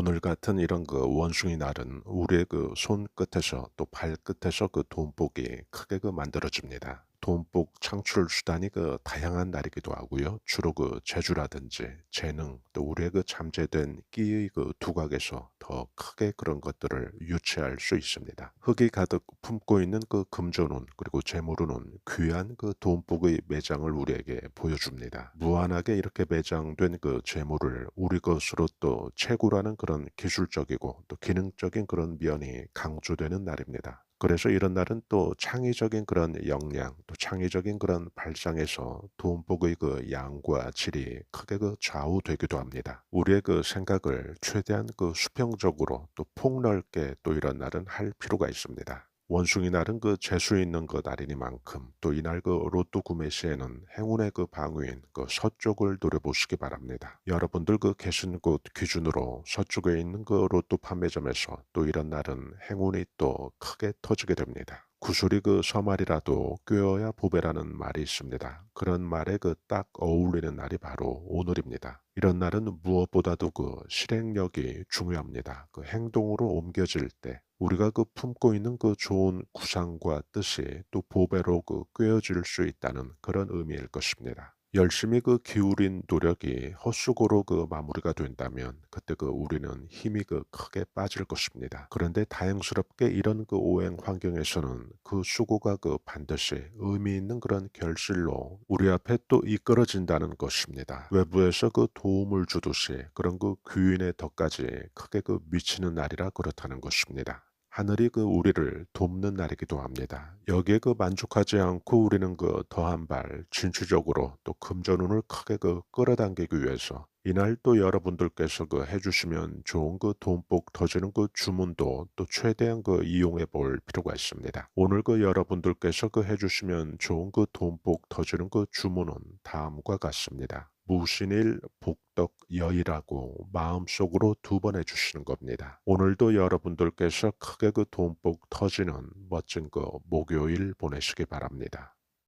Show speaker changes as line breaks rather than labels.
오늘 같은 이런 그 원숭이 날은 우리의 그 손끝에서 또 발끝에서 그 돈복이 크게 그 만들어집니다. 돈복 창출 수단이 그 다양한 날이기도 하고요. 주로 그 재주라든지 재능 또 우리의 그 잠재된 끼의 그 두각에서 더 크게 그런 것들을 유추할 수 있습니다. 흙이 가득 품고 있는 그 금전운 그리고 재물운은 귀한 그 돈복의 매장을 우리에게 보여줍니다. 무한하게 이렇게 매장된 그 재물을 우리 것으로 또 채굴하는 그런 기술적이고 또 기능적인 그런 면이 강조되는 날입니다. 그래서 이런 날은 또 창의적인 그런 역량, 또 창의적인 그런 발상에서 돈복의 그 양과 질이 크게 그 좌우되기도 합니다. 우리의 그 생각을 최대한 그 수평적으로 또 폭넓게 또 이런 날은 할 필요가 있습니다. 원숭이 날은 그 재수 있는 그 날이니만큼 또 이날 그 로또 구매 시에는 행운의 그 방위인 그 서쪽을 노려보시기 바랍니다. 여러분들 그 계신 곳 기준으로 서쪽에 있는 그 로또 판매점에서 또 이런 날은 행운이 또 크게 터지게 됩니다. 구슬이 그 서말이라도 꿰어야 보배라는 말이 있습니다. 그런 말에 그 딱 어울리는 날이 바로 오늘입니다. 이런 날은 무엇보다도 그 실행력이 중요합니다. 그 행동으로 옮겨질 때 우리가 그 품고 있는 그 좋은 구상과 뜻이 또 보배로 그 꿰어질 수 있다는 그런 의미일 것입니다. 열심히 그 기울인 노력이 헛수고로 그 마무리가 된다면 그때 그 우리는 힘이 그 크게 빠질 것입니다. 그런데 다행스럽게 이런 그 오행 환경에서는 그 수고가 그 반드시 의미 있는 그런 결실로 우리 앞에 또 이끌어진다는 것입니다. 외부에서 그 도움을 주듯이 그런 그 귀인의 덕까지 크게 그 미치는 날이라 그렇다는 것입니다. 하늘이 그 우리를 돕는 날이기도 합니다. 여기에 그 만족하지 않고 우리는 그 더한 발 진취적으로 또 금전운을 크게 그 끌어당기기 위해서 이날 또 여러분들께서 그 해주시면 좋은 그 돈복 터지는 그 주문도 또 최대한 그 이용해 볼 필요가 있습니다. 오늘 그 여러분들께서 그 해주시면 좋은 그 돈복 터지는 그 주문은 다음과 같습니다. 무신일 복덕 여이라고 마음속으로 두 번 해주시는 겁니다. 오늘도 여러분들께서 크게 그 돈복 터지는 멋진 그 목요일 보내시기 바랍니다.